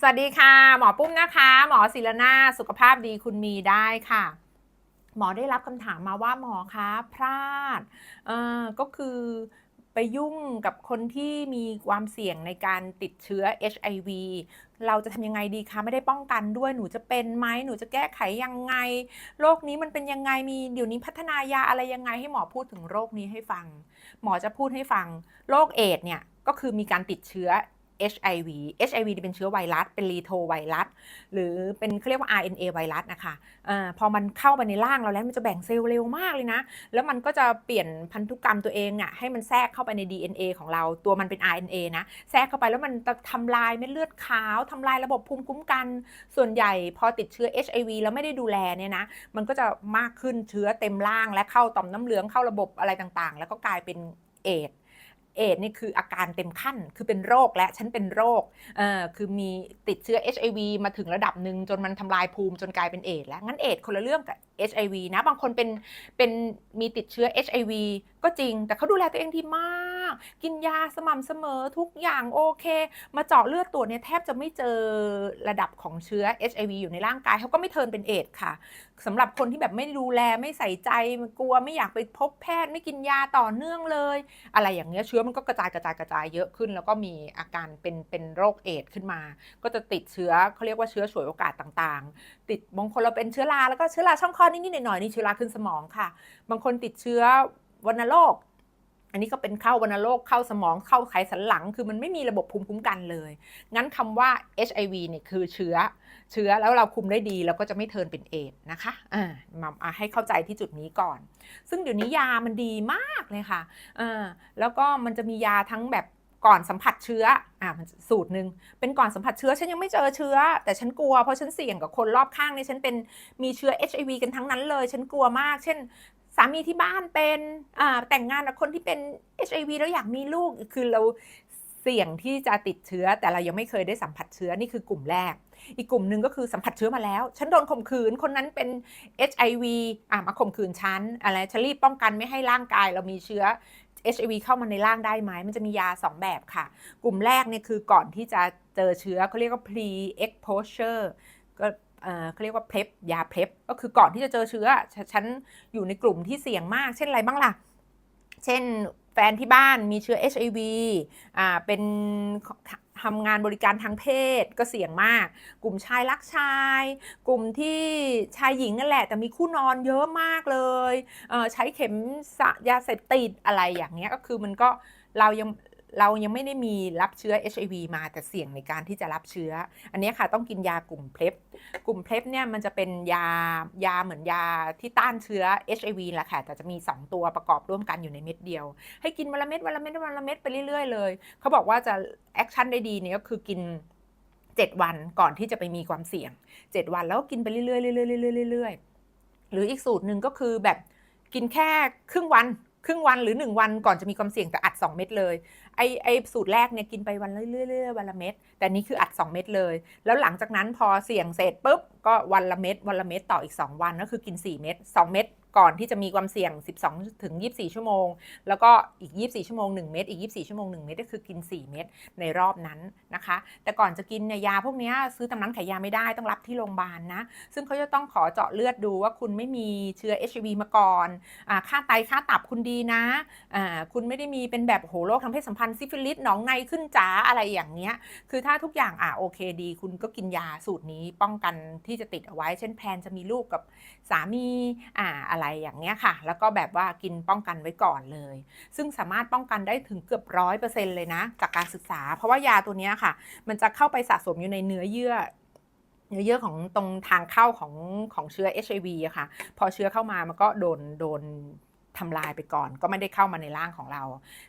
สวัสดีค่ะ หมอปุ้มนะคะ หมอศิลนาสุขภาพดีคุณมีได้ค่ะ หมอได้รับคำถามมาว่าหมอคะพลาดเอ่อก็คือไปยุ่งกับคนที่มีความเสี่ยงในการติดเชื้อ HIV เราจะทำยังไงดีคะ ไม่ได้ป้องกันด้วยหนูจะเป็นไหมหนูจะแก้ไขยังไงโรคนี้มันเป็นยังไงมีเดี๋ยวนี้พัฒนายาอะไรยังไงให้หมอพูดถึงโรคนี้ให้ฟัง หมอจะพูดให้ฟังโรคเอดส์เนี่ยก็คือมีการติดเชื้อ HIV HIV เป็นเชื้อไวรัส เป็นรีโทไวรัส หรือเป็นเขาเรียกว่า RNA ไวรัสนะคะอาพอมันเข้าไปในร่างเราแล้วมันจะแบ่งเซลล์เร็วมากเลยนะ แล้วมันก็จะเปลี่ยนพันธุกรรมตัวเองอะให้มันแทรกเข้าไปใน DNA ของเรา ตัวมันเป็น RNA นะแทรกเข้าไปแล้วมันจะทำลายเม็ดเลือดขาวทำลายระบบภูมิคุ้มกัน ส่วนใหญ่พอติดเชื้อ HIV แล้วไม่ได้ดูแลเนี่ยนะ มันก็จะมากขึ้นเชื้อเต็มร่างและเข้าต่อมน้ำเหลืองเข้าระบบอะไรต่างๆ แล้วก็กลายเป็นเอดส เอดนี่คืออาการเต็มขั้น คือเป็นโรคและฉันเป็นโรคเอ่อคือมีติดเชื้อ HIV มาถึงระดับหนึ่งจนมันทำลายภูมิจนกลายเป็นเอดแล้ว งั้นเอดคนละเรื่องกับ HIV นะ บางคนเป็นเป็นมีติดเชื้อ HIV ก็จริง แต่เขาดูแลตัวเองดีมาก กินยาสม่ำเสมอทุกอย่างโอเค มาเจาะเลือดตรวจเนี่ยแทบจะไม่เจอระดับของเชื้อ HIV อยู่ในร่างกายเขาก็ไม่เทินเป็นเอดค่ะสำหรับคนที่แบบไม่ดูแลไม่ใส่ใจกลัวไม่อยากไปพบแพทย์ไม่กินยาต่อเนื่องเลย อะไรอย่างเงี้ยเชื้อมันก็กระจายกระจายกระจายเยอะขึ้น แล้วก็มีอาการเป็นเป็นโรคเอดขึ้นมา ก็จะติดเชื้อเขาเรียกว่าเชื้อฉวยโอกาสต่างๆ ติดบางคนเราเป็นเชื้อราแล้วก็เชื้อราช่องคลอดนิดๆหน่อยๆนี่เชื้อราขึ้นสมองค่ะ บางคนติดเชื้อวัณโรค อันนี้ก็เป็นเข้าวัณโรคเข้าสมองเข้าไขสันหลัง คือมันไม่มีระบบภูมิคุ้มกันเลย งั้นคำว่า HIV เนี่ยคือเชื้อเชื้อแล้วเราคุมได้ดีเราก็จะไม่เทินเป็นเอดส์นะคะอ่ามาให้เข้าใจที่จุดนี้ก่อน ซึ่งเดี๋ยวนี้ยามันดีมากเลยค่ะอ่าแล้วก็มันจะมียาทั้งแบบก่อนสัมผัสเชื้ออ่ามันสูตรหนึ่งเป็นก่อนสัมผัสเชื้อฉันยังไม่เจอเชื้อ แต่ฉันกลัวเพราะฉันเสี่ยงกับคนรอบข้างเนี่ยฉันเป็นมีเชื้อ HIV กันทั้งนั้นเลย ฉันกลัวมาก เช่น สามีที่บ้านเป็นแต่งงานกับคนที่เป็น HIV แล้วอยากมีลูกคือเราเสี่ยงที่จะติดเชื้อ แต่เรายังไม่เคยได้สัมผัสเชื้อนี่คือกลุ่มแรก อีกกลุ่มหนึ่งก็คือสัมผัสเชื้อมาแล้ว ฉันโดนข่มขืนคนนั้นเป็น HIV อะมาข่มขืนฉันอะไรฉันรีบป้องกันไม่ให้ร่างกายเรามีเชื้อ HIV เข้ามาในร่างได้ไหม มันจะมียา 2 แบบค่ะ กลุ่มแรกเนี่ยคือก่อนที่จะเจอเชื้อเขาเรียกว่า pre exposure ก็ เขาเรียกว่า PrEP ยา PrEP ก็คือก่อนที่จะเจอเชื้อฉฉันอยู่ในกลุ่มที่เสี่ยงมาก เช่นอะไรบ้างล่ะ เช่นแฟนที่บ้านมีเชื้อ HIV อ่าเป็นทำงานบริการทางเพศก็เสี่ยงมาก กลุ่มชายรักชาย กลุ่มที่ชายหญิงนั่นแหละ แต่มีคู่นอนเยอะมากเลยเใช้เข็มยาเสพติดอะไรอย่างเงี้ยก็คือมันก็เรายัง เรายังไม่ได้มีรับเชื้อ HIV มาแต่เสี่ยงในการที่จะรับเชื้อ อันนี้ค่ะต้องกินยากลุ่มเพล็บกลุ่มเพล็บเนี่ยมันจะเป็นยายาเหมือนยาที่ต้านเชื้อ HIV แหละค่ะแต่จะมี 2 ตัวประกอบร่วมกันอยู่ในเม็ดเดียว ให้กินวันละเม็ดวันละเม็ดวันละเม็ดไปเรื่อยๆเลยเขาบอกว่าจะแอคชั่นได้ดีเนี่ยก็คือกิน7 วันก่อนที่จะไปมีความเสี่ยง 7 วันแล้วก็กินไปเรื่อยๆเรื่อยๆเรื่อยๆหรืออีกสูตรหนึ่งก็คือแบบกินแค่ครึ่งวัน ครึ่งวันหรือ 1 วันก่อนจะมีความเสี่ยงแต่อัด 2 เม็ดเลยไอไอสูตรแรกเนี่ยกินไปวันเรื่อยๆวันละเม็ดแต่นี้คืออัด 2 เม็ดเลย แล้วหลังจากนั้นพอเสี่ยงเสร็จปุ๊บก็วันละเม็ดวันละเม็ดต่ออีก 2 วันก็คือกิน 4 เม็ด2 เม็ด ก่อนที่จะมีความเสี่ยง 12 ถึง 24 ชั่วโมง แล้วก็อีก 24 ชั่วโมง 1 เม็ดอีก 24 ชั่วโมง 1 เม็ดก็คือกิน 4 เม็ดในรอบนั้นนะคะ แต่ก่อนจะกินเนี่ยยาพวกนี้ซื้อตำนั้นขายยาไม่ได้ต้องรับที่โรงพยาบาลนะ ซึ่งเขาจะต้องขอเจาะเลือดดูว่าคุณไม่มีเชื้อ HIV มาก่อนอค่าไตค่าตับคุณดีนะอ่าคุณไม่ได้มีเป็นแบบโหโรคทางเพศสัมพันธ์ซิฟิลิสหนองในขึ้นจ๋าอะไรอย่างเงี้ยคือถ้าทุกอย่างอ่าโอเคดี คุณก็กินยาสูตรนี้ป้องกันที่จะติดเอาไว้ เช่นแพลนจะมีลูกกับสามีอ่าอะไรอย่างเงี้ยค่ะ แล้วก็แบบว่ากินป้องกันไว้ก่อนเลย ซึ่งสามารถป้องกันได้ถึงเกือบร้อยเปอร์เซ็นต์เลยนะ จากการศึกษา เพราะว่ายาตัวเนี้ยค่ะ มันจะเข้าไปสะสมอยู่ในเนื้อเยื่อเนื้อเยื่อของตรงทางเข้าของของเชื้อ HIV อะค่ะ พอเชื้อเข้ามามันก็โดนโดน ทำลายไปก่อน ก็ไม่ได้เข้ามาในร่างของเรา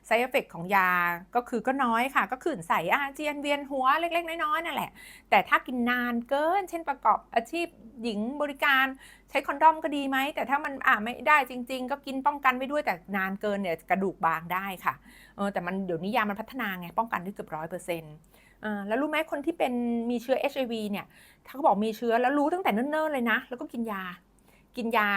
side effect ของยาก็คือก็น้อยค่ะ ก็ขื่นใส่อาเจียนเวียนหัวเล็ก ๆ น้อยๆนั่นแหละ แต่ถ้ากินนานเกิน เช่นประกอบอาชีพหญิงบริการ ใช้คอนดอมก็ดีไหม แต่ถ้ามันอ่าไม่ได้จริง ๆ ก็กินป้องกันไว้ด้วยแต่นานเกินเนี่ยกระดูกบางได้ค่ะเออแต่มันเดี๋ยวนี้ยามันพัฒนาไงป้องกันได้เกือบร้อยเปอร์เซ็นต์แล้วรู้ไหมคนที่เป็นมีเชื้อ HIV เนี่ย ถ้าเขาบอกมีเชื้อแล้วรู้ตั้งแต่เนิ่นๆเลยนะ แล้วก็กินยา กินยา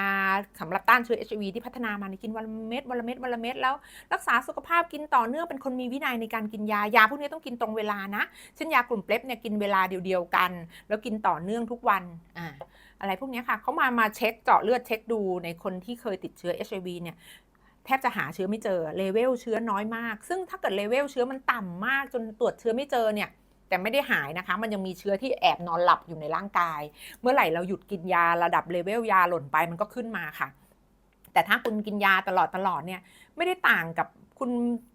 สำหรับต้านเชื้อ HIV ที่พัฒนามาในกินวันละเม็ดวันละเม็ดวันละเม็ดแล้ว รักษาสุขภาพกินต่อเนื่องเป็นคนมีวินัยในการกินยายาพวกนี้ต้องกินตรงเวลานะเช่นยากลุ่มเปล็บเนี่ยกินเวลาเดียวกัน แล้วกินต่อเนื่องทุกวันอ่าอะไรพวกนี้ค่ะเขามามาเช็คเจาะเลือดเช็คดูในคนที่เคยติดเชื้อ HIV เนี่ยแทบจะหาเชื้อไม่เจอเลเวลเชื้อน้อยมาก ซึ่งถ้าเกิดเลเวลเชื้อมันต่ำมากจนตรวจเชื้อไม่เจอเนี่ย แต่ไม่ได้หายนะคะ มันยังมีเชื้อที่แอบนอนหลับอยู่ในร่างกาย เมื่อไหร่เราหยุดกินยาระดับเลเวลยาหล่นไปมันก็ขึ้นมาค่ะ แต่ถ้าคุณกินยาตลอดตลอดเนี่ยไม่ได้ต่างกับคุณ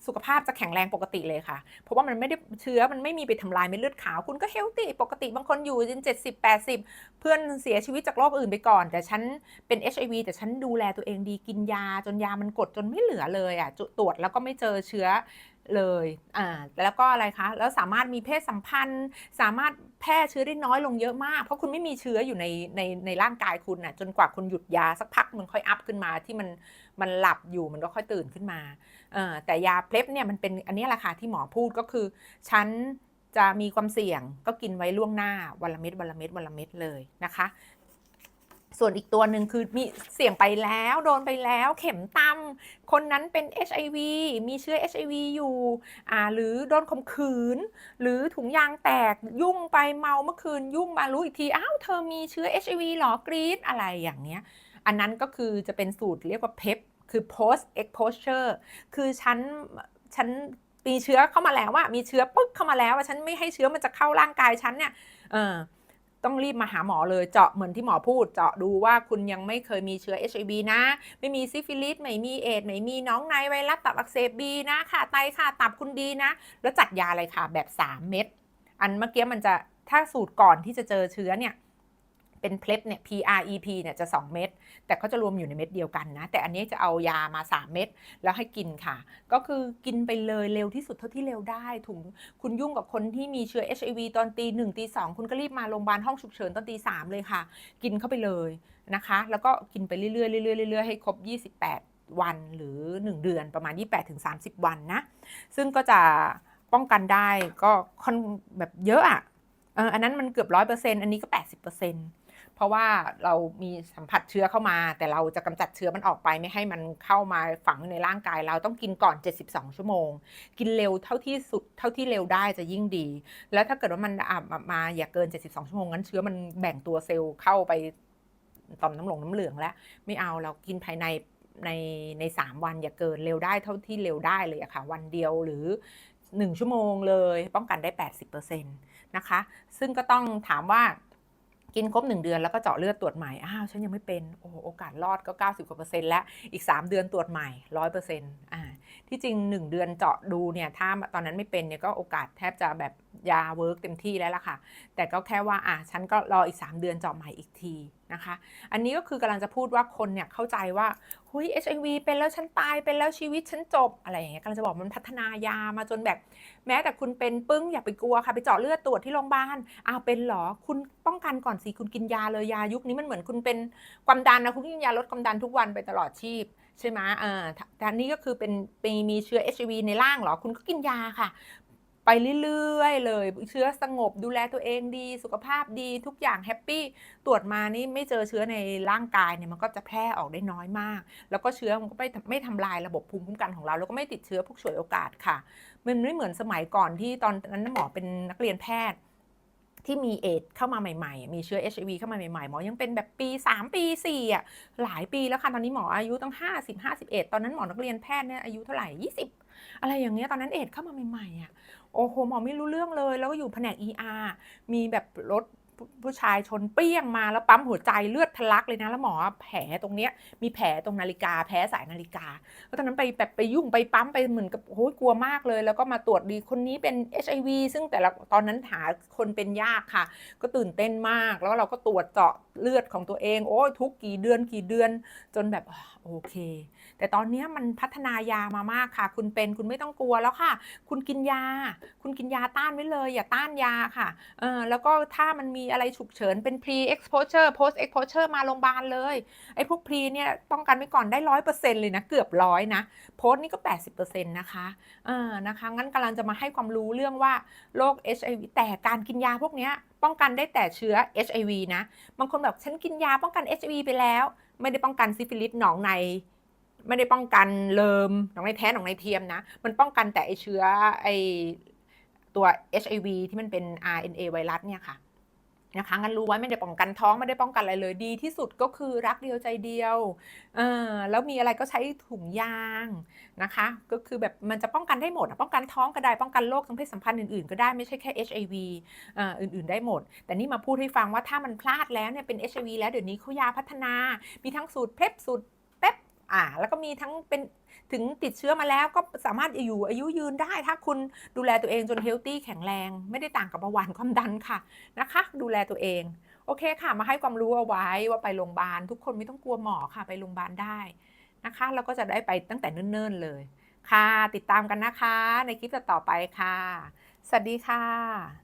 สุขภาพจะแข็งแรงปกติเลยค่ะ เพราะว่ามันไม่ได้เชื้อมันไม่มีไปทำลายเม็ดเลือดขาว คุณก็เฮลตี้ปกติบางคนอยู่จน70 80เพื่อนเสียชีวิตจากโรคอื่นไปก่อน แต่ฉันเป็น HIV แต่ฉันดูแลตัวเองดีกินยาจนยามันกดจนไม่เหลือเลยอะตรวจแล้วก็ไม่เจอเชื้อ เลยอ่าแล้วก็อะไรคะ แล้วสามารถมีเพศสัมพันธ์ สามารถแพร่เชื้อได้น้อยลงเยอะมาก เพราะคุณไม่มีเชื้ออยู่ในในในร่างกายคุณน่ะจนกว่าคุณหยุดยาสักพักมันค่อยอัพขึ้นมาที่มันมันหลับอยู่มันก็ค่อยตื่นขึ้นมาเออแต่ยาเพล็บเนี่ยมันเป็นอันนี้แหละค่ะที่หมอพูดก็คือ ฉันจะมีความเสี่ยงก็กินไว้ล่วงหน้าวันละเม็ดวันละเม็ดวันละเม็ดเลยนะคะ ส่วนอีกตัวหนึ่งคือมีเสี่ยงไปแล้วโดนไปแล้วเข็มตำคนนั้นเป็น HIV มีเชื้อ HIV อยู่อ่าหรือโดนข่มขืน หรือถุงยางแตกยุ่งไปเมาเมื่อคืนยุ่งมารู้อีกทีอ้าวเธอมีเชื้อ HIV หรอกรีดอะไรอย่างเนี้ยอันนั้นก็คือจะเป็นสูตรเรียกว่า PEP คือ post exposure คือฉันฉันมีเชื้อเข้ามาแล้วว่ามีเชื้อปึ๊กเข้ามาแล้วว่าฉันไม่ให้เชื้อมันจะเข้าร่างกายฉันเนี่ยเออ ต้องรีบมาหาหมอเลยเจาะเหมือนที่หมอพูด เจาะดูว่าคุณยังไม่เคยมีเชื้อ HIV นะ ไม่มีซิฟิลิสไม่มีเอดไม่มีน้องในไวรัสตับอักเสบบีนะค่ะไตค่ะตับคุณดีนะ แล้วจัดยาเลยค่ะแบบ 3 เม็ดอันเมื่อกี้มันจะถ้าสูตรก่อนที่จะเจอเชื้อเนี่ย เป็นเพล็บเนี่ย PREP เนี่ยจะ 2 เม็ดแต่เขาจะรวมอยู่ในเม็ดเดียวกันนะ แต่อันนี้จะเอายามา 3 เม็ดแล้วให้กินค่ะ ก็คือกินไปเลยเร็วที่สุดเท่าที่เร็วได้ถุงคุณยุ่งกับคนที่มีเชื้อ HIV ตอนตีหนึ่งตีสองคุณก็รีบมาโรงพยาบาลห้องฉุกเฉินตอนตีสามเลยค่ะ กินเข้าไปเลยนะคะ แล้วก็กินไปเรื่อยๆเรื่อยๆเรื่อยๆให้ครบ 28 วันหรือ 1 เดือนประมาณ 28-30 วันนะ ซึ่งก็จะป้องกันได้ก็ค่อนแบบเยอะอะอันนั้นมันเกือบร้อยเปอร์เซ็นต์อันนี้ก็80%เปอร์เซ็นต์ เพราะว่าเรามีสัมผัสเชื้อเข้ามา แต่เราจะกำจัดเชื้อมันออกไปไม่ให้มันเข้ามาฝังในร่างกาย เราต้องกินก่อน 72 ชั่วโมง กินเร็วเท่าที่สุดเท่าที่เร็วได้จะยิ่งดี แล้วถ้าเกิดว่ามันอะมามาอย่าเกิน 72 ชั่วโมงงั้นเชื้อมันแบ่งตัวเซลล์เข้าไปต่อมน้ำหลงน้ำเหลืองแล้วไม่เอาเรากินภายในในในสามวันอย่าเกินเร็วได้เท่าที่เร็วได้เลยอะค่ะ วันเดียวหรือ 1 ชั่วโมงเลย ป้องกันได้ 80%นะคะ ซึ่งก็ต้องถามว่า กินครบ 1 เดือนแล้วก็เจาะเลือดตรวจใหม่ อ้าวฉันยังไม่เป็นโอ้โอกาสรอดก็ 90กว่าเปอร์เซ็นต์แล้ว อีก 3 เดือนตรวจใหม่ร้อยเปอร์เซ็นต์อ่าที่จริง 1 เดือนเจาะดูเนี่ยถ้าตอนนั้นไม่เป็นเนี่ยก็โอกาสแทบจะแบบยาเวิร์กเต็มที่แล้วล่ะค่ะ แต่ก็แค่ว่าอะฉันก็รออีก 3 เดือนเจาะใหม่อีกที นะคะ อันนี้ก็คือกำลังจะพูดว่าคนเนี่ยเข้าใจว่าหุย HIV เป็นแล้วฉันตายเป็นแล้วชีวิตฉันจบอะไรอย่างเงี้ยกำลังจะบอกมันพัฒนายามาจนแบบ แม้แต่คุณเป็นปึ้งอย่าไปกลัวค่ะไปเจาะเลือดตรวจที่โรงพยาบาลอ้าวเป็นเหรอคุณป้องกันก่อนสิคุณกินยาเลยยายุคนี้มันเหมือนคุณเป็นความดันนะคุณกินยาลดความดันทุกวันไปตลอดชีพใช่ไหมเออแต่นี้ก็คือเป็นมีมีเชื้อ HIV ในร่างเหรอ คุณก็กินยาค่ะ ไปเรื่อยๆ เลย เชื้อสงบดูแลตัวเองดี สุขภาพดีทุกอย่างแฮปปี้ตรวจมานี่ไม่เจอเชื้อในร่างกายเนี่ยมันก็จะแพร่ออกได้น้อยมาก แล้วก็เชื้อมันก็ไม่ไม่ทำลายระบบภูมิคุ้มกันของเรา แล้วก็ไม่ติดเชื้อพวกฉวยโอกาสค่ะ มันไม่เหมือนสมัยก่อนที่ตอนนั้นหมอเป็นนักเรียนแพทย์ที่มีเอดเข้ามาใหม่ๆ มีเชื้อ HIV เข้ามาใหม่ๆ หมอยังเป็นแบบปี 3 ปี 4 อะ หลายปีแล้วค่ะ ตอนนี้หมออายุตั้ง 50 51 ตอนนั้นหมอนักเรียนแพทย์เนี่ยอายุเท่าไหร่ 20 อะไรอย่างเงี้ย ตอนนั้นเอดเข้ามาใหม่ๆ อะ โอ้โหหมอไม่รู้เรื่องเลย แล้วก็อยู่แผนก ER มีแบบรถ ผู้ชายชนเปี้ยงมาแล้วปั๊มหัวใจเลือดทะลักเลยนะ แล้วหมอแผลตรงเนี้ยมีแผลตรงนาฬิกาแพ้สายนาฬิกาแล้วตอนนั้นไปแบบไปยุ่งไปปั๊มไปเหมือนกับโอ้ยกลัวมากเลย แล้วก็มาตรวจดีคนนี้เป็น HIV ซึ่งแต่ละตอนนั้นหาคนเป็นยากค่ะ ก็ตื่นเต้นมาก แล้วเราก็ตรวจเจาะเลือดของตัวเอง โอ้ยทุกกี่เดือนกี่เดือนจนแบบโอเค แต่ตอนนี้มันพัฒนายามามากค่ะ คุณเป็นคุณไม่ต้องกลัวแล้วค่ะ คุณกินยา คุณกินยาต้านไว้เลย อย่าต้านยาค่ะเออแล้วก็ถ้ามันมีมีอะไรฉุกเฉินเป็น pre exposure post exposure มาโรงพยาบาลเลยไอ้พวก pre เนี่ยป้องกันไว้ก่อนได้ร้อยเปอร์เซ็นต์เลยนะเกือบร้อยนะ post นี่ก็80%นะคะเออนะคะงั้นกำลังจะมาให้ความรู้เรื่องว่าโรค HIV แต่การกินยาพวกเนี้ยป้องกันได้แต่เชื้อ HIV นะบางคนแบบฉันกินยาป้องกัน HIV ไปแล้ว ไม่ได้ป้องกันซิฟิลิสหนองในไม่ได้ป้องกันเลิมหนองในแท้หนองในเทียมนะ มันป้องกันแต่ไอเชื้อไอตัว HIV ที่มันเป็น RNA ไวรัสเนี่ยค่ะ นะคะงั้นรู้ไว้ไม่ได้ป้องกันท้องไม่ได้ป้องกันอะไรเลยดี ที่สุดก็คือรักเดียวใจเดียวเออแล้วมีอะไรก็ใช้ถุงยางนะคะ ก็คือแบบมันจะป้องกันได้หมดป้องกันท้องก็ได้ป้องกันโรคทางเพศสัมพันธ์อื่นๆ ก็ได้ไม่ใช่แค่ HIV เอ่ออื่นๆ ได้หมด แต่นี่มาพูดให้ฟังว่าถ้ามันพลาดแล้วเนี่ยเป็น HIV แล้วเดี๋ยวนี้เขายาพัฒนา มีทั้งสูตรเพปสูตรเป๊ปอ่าแล้วก็มีทั้งเป็น ถึงติดเชื้อมาแล้วก็สามารถอยู่อายุยืนได้ ถ้าคุณดูแลตัวเองจนเฮลตี้แข็งแรง ไม่ได้ต่างกับเบาหวานความดันค่ะนะคะ ดูแลตัวเองโอเคค่ะ มาให้ความรู้เอาไว้ว่าไปโรงพยาบาลทุกคนไม่ต้องกลัวหมอค่ะไปโรงพยาบาลได้นะคะแล้วก็จะได้ไปตั้งแต่เนิ่นๆเลย ค่ะ ติดตามกันนะคะ ในคลิปต่อไปค่ะ สวัสดีค่ะ